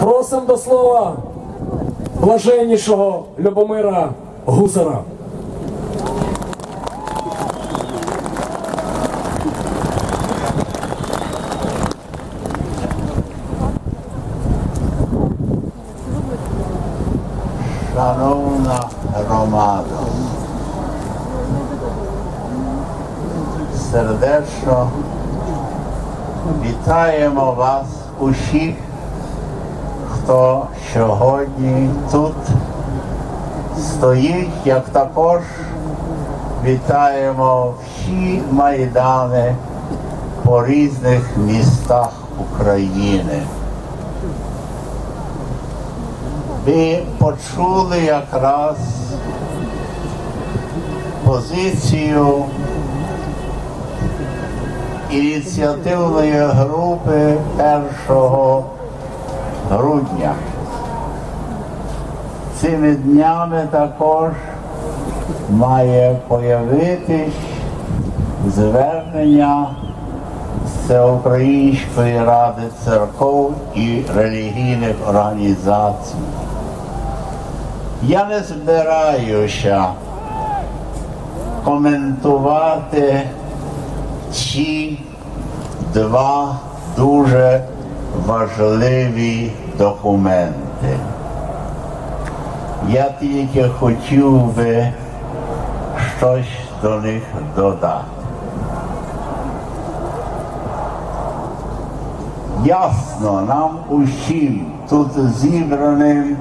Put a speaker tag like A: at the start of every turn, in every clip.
A: Просимо до слова блаженнішого Любомира Гусара.
B: Шановна громада, сердечно вітаємо вас усіх, хто сьогодні тут стоїть, як також вітаємо всі майдани по різних містах України. Ви почули якраз позицію ініціативної групи 1 грудня. Цими днями також має появитись звернення Всеукраїнської ради церков і релігійних організацій. Я не збираюся коментувати ці два дуже важливі документи. Я тільки хотів би щось до них додати. Ясно нам усім тут зібраним,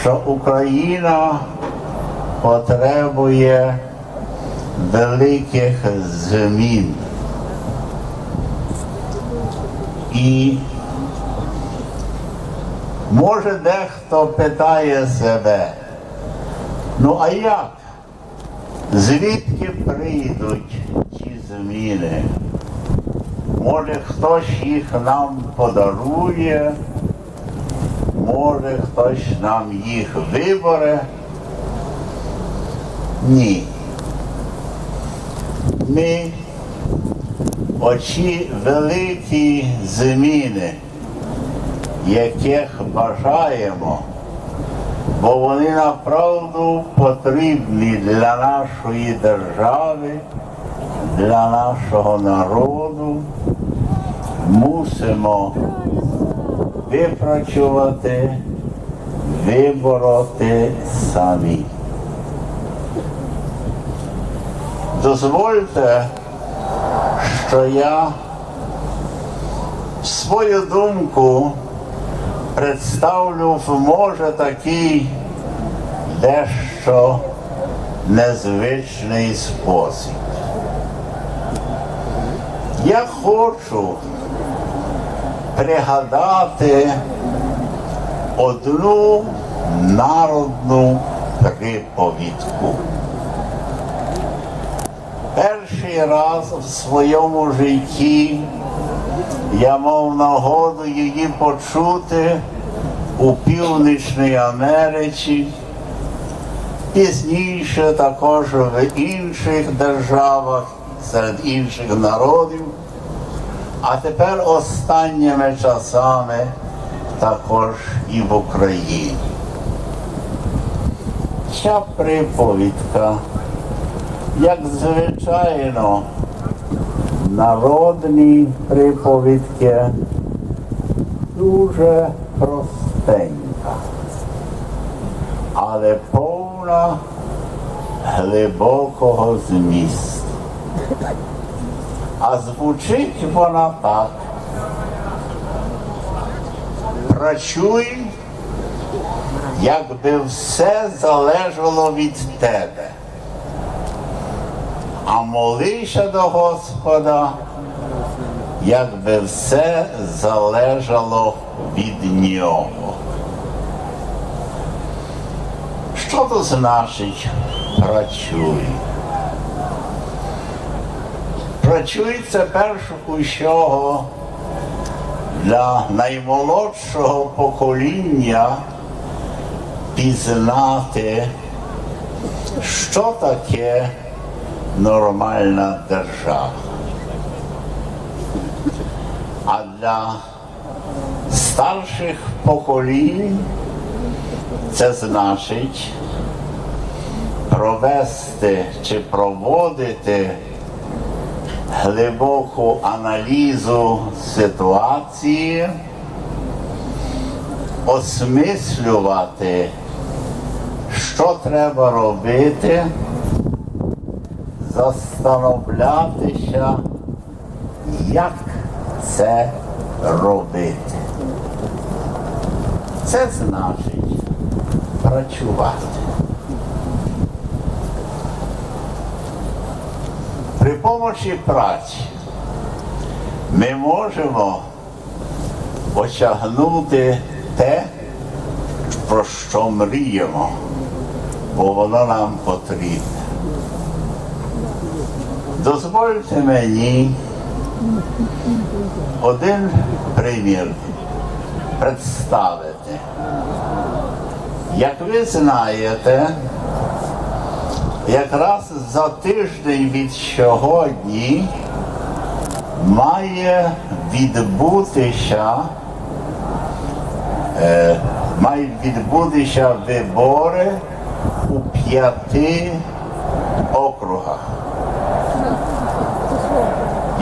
B: що Україна потребує великих змін. І може дехто питає себе, ну а як? Звідки прийдуть ці зміни? Може хтось їх нам подарує, може хтось нам їх вибере. Ні. Ми оці великі зміни, яких бажаємо, бо вони направду потрібні для нашої держави, для нашого народу, мусимо випрацювати, вибороти самі. Дозвольте, що я свою думку представлю в може такий дещо незвичний спосіб. Я хочу пригадати одну народну приповідку. Перший раз в своєму житті я мав нагоду її почути у Північній Америці, пізніше також в інших державах, серед інших народів, а тепер останніми часами також і в Україні. Ця приповідка як звичайно, народні приповідки дуже простенька, але повна глибокого змісту. А звучить вона так. Працюй, якби все залежало від тебе а молися до Господа, якби все залежало від нього. Що то значить працюй? Працюй це перш усього для наймолодшого покоління пізнати, що таке нормальна держава. А для старших поколінь це значить провести чи проводити глибоку аналізу ситуації, осмислювати, що треба робити, застановлятися, як це робити. Це значить працювати. При помочі праці ми можемо осягнути те, про що мріємо, бо воно нам потрібне. Дозвольте мені один примір представити. Як ви знаєте, якраз за тиждень від сьогодні має відбутися, е, мають відбутися вибори у п'яти округах.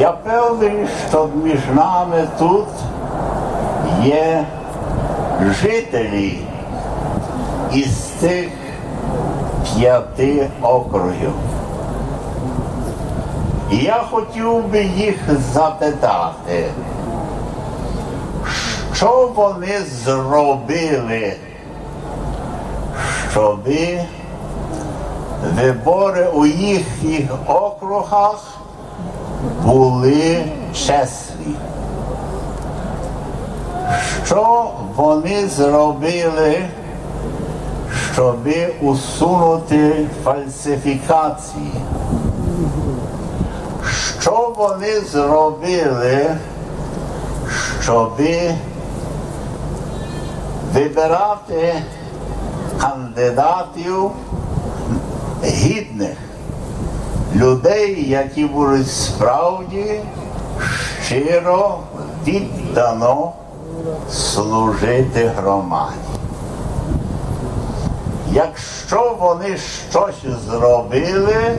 B: Я певний, що між нами тут є жителі із тих п'яти округів. І я хотів би їх запитати, що вони зробили, щоби вибори у їхніх округах були чесні. Що вони зробили, щоб усунути фальсифікації? Що вони зробили, щоб вибирати кандидатів людей, які будуть справді щиро віддано служити громаді. Якщо вони щось зробили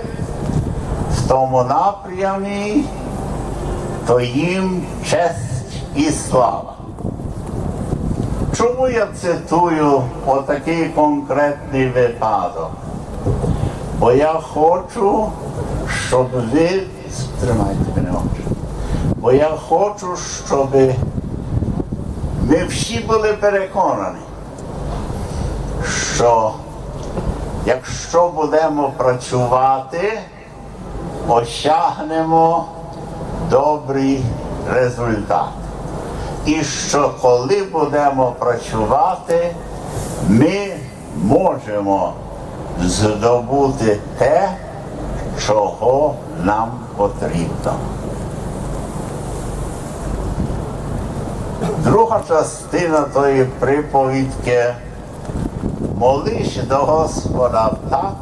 B: в тому напрямі, то їм честь і слава. Чому я цитую отакий конкретний випадок? Бо я хочу, щоб ви тримайте мене очі. Бо я хочу, щоб ми всі були переконані, що якщо будемо працювати, осягнемо добрий результат. І що коли будемо працювати, ми можемо здобути те, чого нам потрібно. Друга частина тої приповідки молиш до Господа так,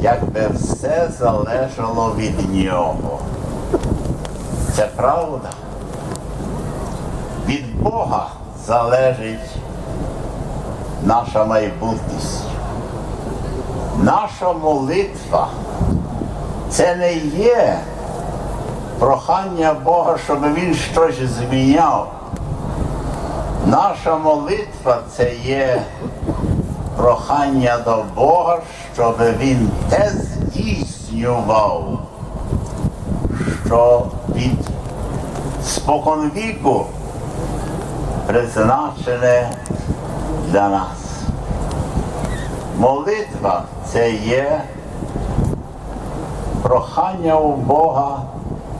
B: якби все залежало від нього. Це правда. Від Бога залежить наша майбутність. Наша молитва це не є прохання Бога, щоб Він щось зміняв. Наша молитва це є прохання до Бога, щоб Він те здійснював, що від споконвіку призначене для нас. Молитва це є прохання у Бога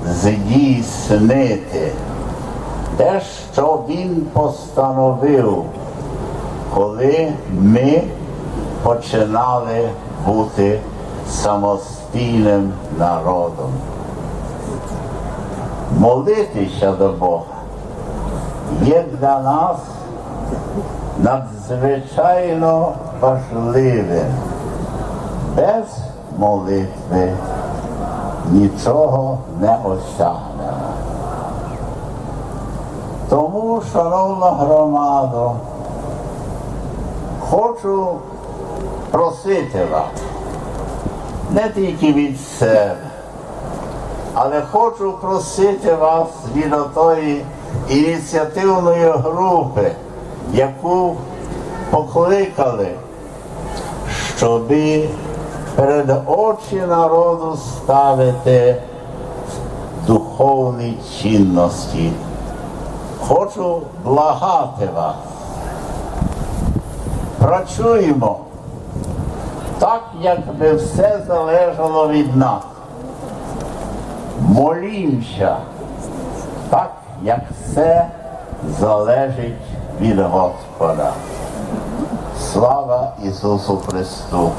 B: здійснити те, що Він постановив, коли ми починали бути самостійним народом. Молитися до Бога є для нас надзвичайно важливим. Без молитви нічого не осягнемо. Тому тому, шановна громада, хочу просити вас, не тільки від себе, але хочу просити вас від отої ініціативної групи, яку покликали, щоб перед очі народу ставити духовні цінності. Хочу благати вас. Працюємо так, якби все залежало від нас. Молімося так, як все залежить від Господа. Слава Ісусу Христу!